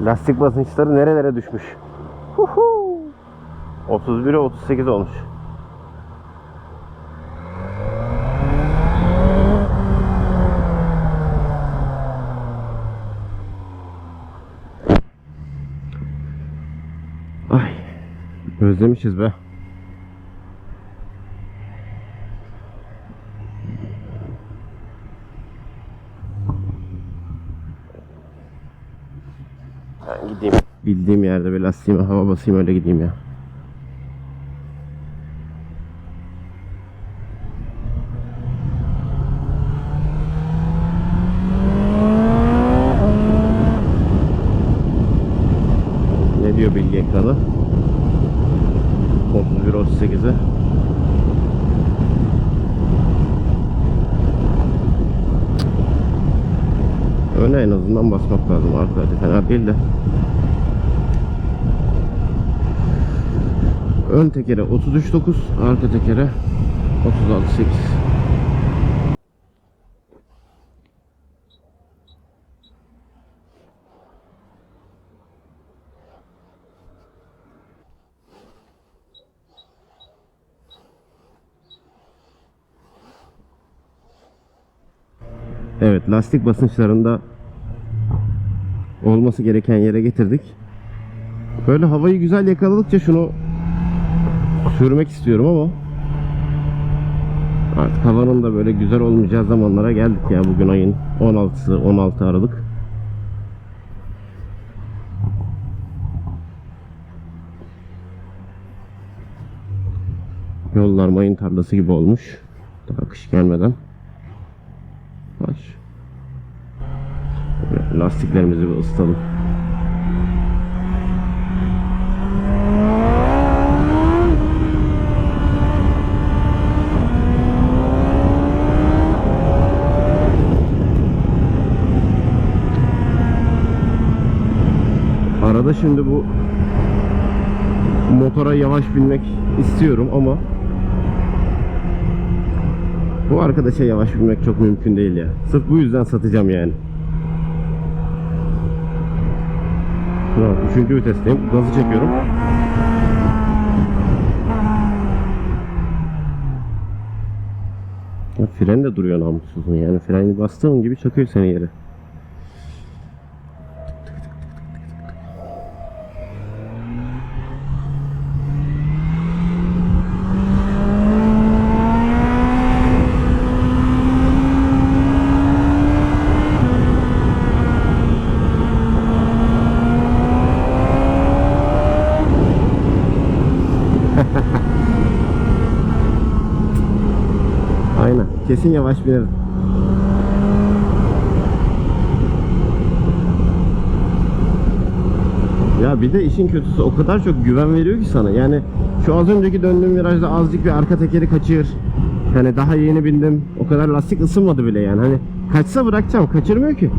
Lastik basınçları nerelere düşmüş. Huhu. 31'e 38 olmuş. Ay. Özlemişiz be. Ben gideyim. Bildiğim yerde bir lastiğime hava basayım öyle gideyim ya. Ne diyor bilgi ekranı? 31 38'e. Öne en azından basmak lazım. Hadi fena değil de. Ön tekere 33.9, arka tekere 36.8. Evet, lastik basınçlarında olması gereken yere getirdik. Böyle havayı güzel yakaladıkça şunu sürmek istiyorum ama artık havanın da böyle güzel olmayacağı zamanlara geldik ya bugün ayın 16'sı 16 Aralık. Yollar mayın tarlası gibi olmuş. Daha kış gelmeden. Böyle Lastiklerimizi bir ısıtalım. Arada şimdi bu motora yavaş binmek istiyorum ama bu arkadaşa yavaş binmek çok mümkün değil ya. Sırf bu yüzden satacağım yani. Bak, üçüncü vitesteyim. Gazı çekiyorum. Ya fren de duruyor namussuzun yani. Freni bastığın gibi çakıyor seni yere. Kesin yavaş binerim. Ya bir de işin kötüsü o kadar çok güven veriyor ki sana. Yani şu az önceki döndüğüm virajda azıcık bir arka tekeri kaçır. Yani daha yeni bindim. O kadar lastik ısınmadı bile yani. Hani kaçsa bırakacağım. Kaçırmıyor ki.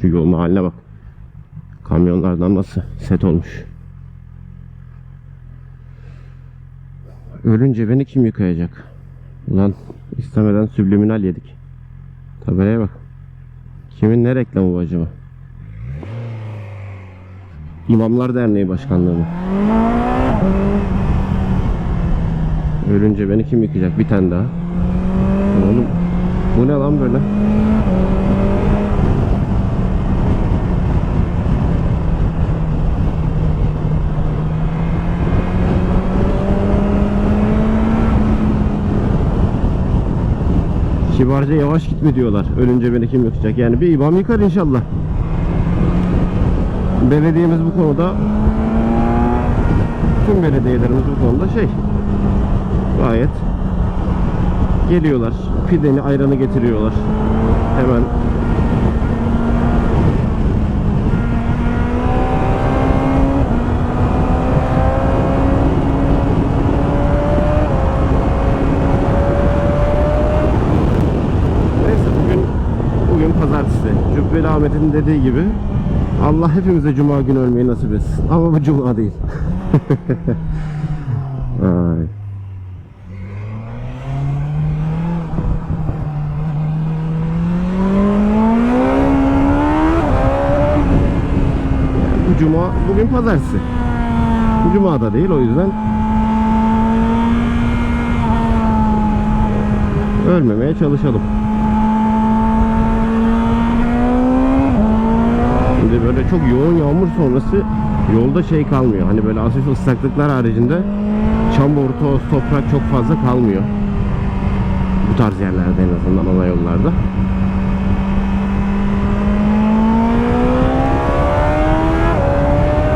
Şu yolun haline bak. Kamyonlardan nasıl set olmuş. Ölünce beni kim yıkayacak? Ulan istemeden subliminal yedik. Tabelaya bak. Kimin ne reklamı bu acaba? İmamlar Derneği Başkanlığı mı? Ölünce beni kim yıkayacak? Bir tane daha. Oğlum bu ne lan böyle? Kibarca yavaş gitme diyorlar. Ölünce beni kim yıkacak? Yani bir imam yıkar inşallah. Belediyemiz bu konuda tüm belediyelerimiz bu konuda şey gayet geliyorlar. Pideni, ayranı getiriyorlar. Hemen Ahmet'in dediği gibi Allah hepimize cuma günü ölmeyi nasip etsin. Ama bu cuma değil. Ay. Bu cuma, bugün pazartesi. Cuma da değil o yüzden ölmemeye çalışalım. Şimdi böyle çok yoğun yağmur sonrası yolda şey kalmıyor. Hani böyle hafif ıslaklıklar haricinde çamur, toz, toprak çok fazla kalmıyor. Bu tarz yerlerde en azından ana yollarda.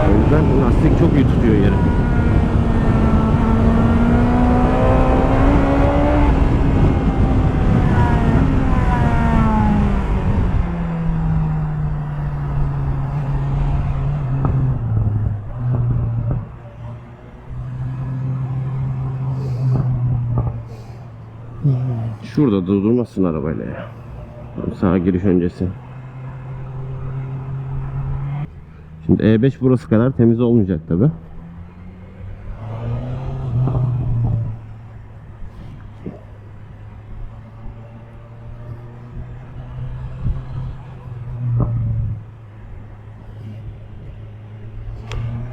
O yüzden lastik çok iyi tutuyor yeri. Şurada da durmasın arabayla ya. Sağa giriş öncesi. Şimdi E5 burası kadar temiz olmayacak tabi.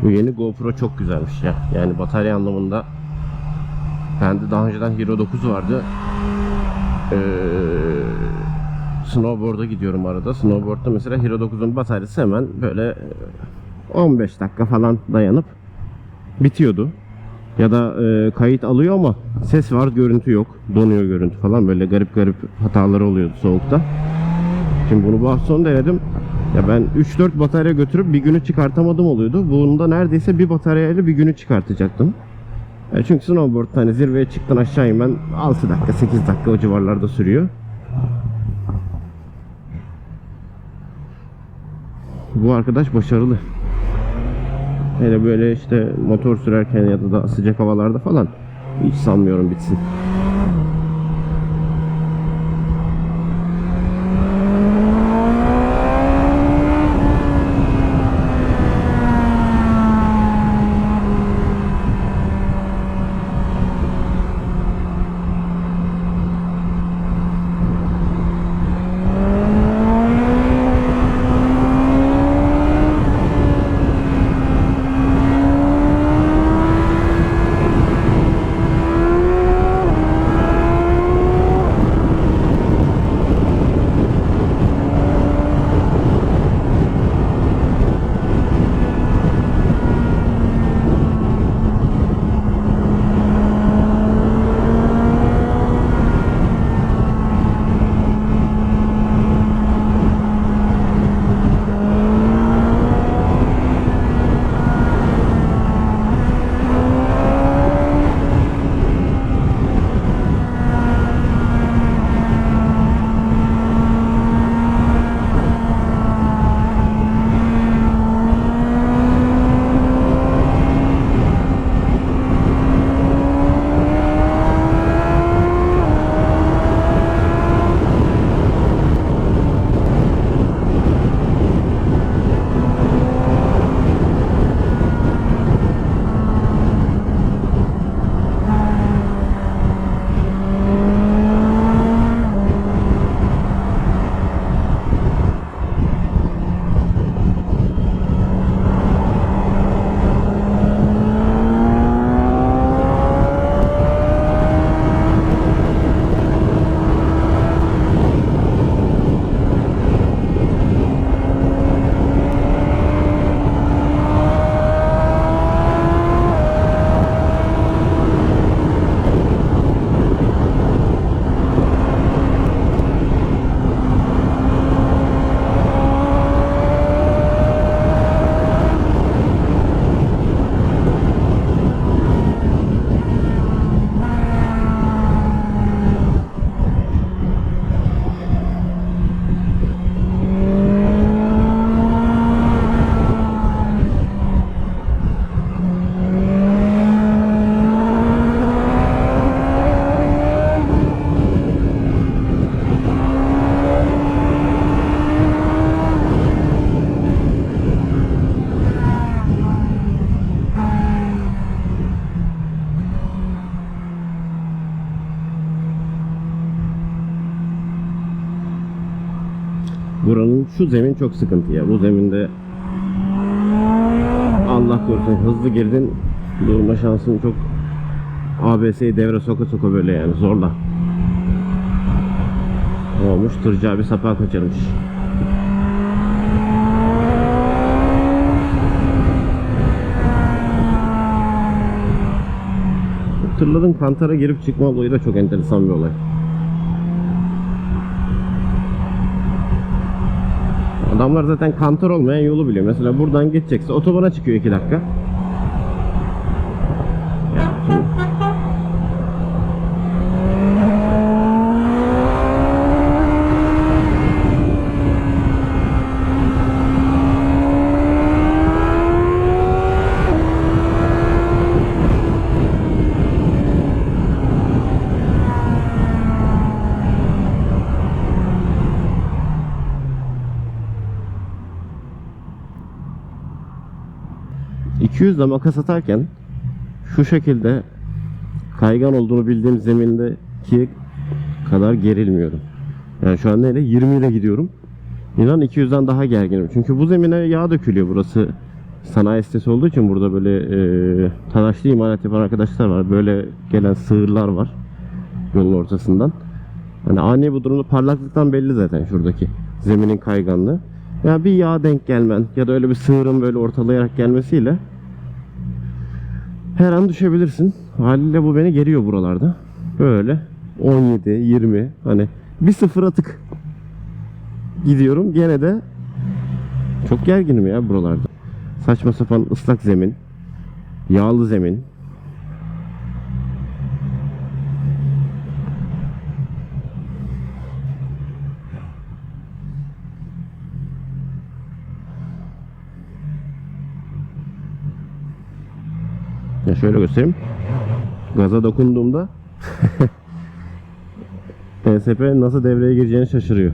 Bu yeni GoPro çok güzelmiş ya. Yani batarya anlamında Bende daha önceden Hero 9 vardı. Ee, snowboard'a gidiyorum arada. Snowboard'da mesela Hero 9'un bataryası hemen böyle e, 15 dakika falan dayanıp bitiyordu. Ya da e, kayıt alıyor ama ses var, görüntü yok. Donuyor görüntü falan. Böyle garip garip hataları oluyordu soğukta. Şimdi bunu bu hafta sonu denedim. Ya ben 3-4 batarya götürüp bir günü çıkartamadım oluyordu. Bunda neredeyse bir bataryayla bir günü çıkartacaktım. E çünkü snowboard hani zirveye çıktın aşağı inmen 6 dakika 8 dakika o civarlarda sürüyor. Bu arkadaş başarılı. Hele böyle işte motor sürerken ya da, sıcak havalarda falan hiç sanmıyorum bitsin. Buranın şu zemin çok sıkıntı ya. Bu zeminde Allah korusun hızlı girdin durma şansın çok ABS'yi devre soka soka böyle yani zorla. Ne olmuş? Tırcı abi sapağı kaçırmış. Tırların kantara girip çıkma olayı da çok enteresan bir olay. Adamlar zaten kantar olmayan yolu biliyor. Mesela buradan geçecekse otobana çıkıyor 2 dakika. ...200 ile makas atarken... ...şu şekilde... ...kaygan olduğunu bildiğim zemindeki... ...kadar gerilmiyorum. Yani şu an neyle? 20 ile gidiyorum. İnan 200'den daha gerginim. Çünkü bu zemine yağ dökülüyor. Burası sanayi sitesi olduğu için burada böyle e, talaşlı imalat yapan arkadaşlar var. Böyle gelen sığırlar var. Yolun ortasından. Hani ani bu durumda parlaklıktan belli zaten şuradaki zeminin kayganlığı. Ya bir yağ denk gelmen ya da öyle bir sığırın böyle ortalayarak gelmesiyle her an düşebilirsin. Haliyle bu beni geriyor buralarda. Böyle 17, 20 hani bir sıfır atık gidiyorum gene de çok gerginim ya buralarda. Saçma sapan ıslak zemin, yağlı zemin. Şöyle göstereyim. Gaza dokunduğumda ESP nasıl devreye gireceğini şaşırıyor.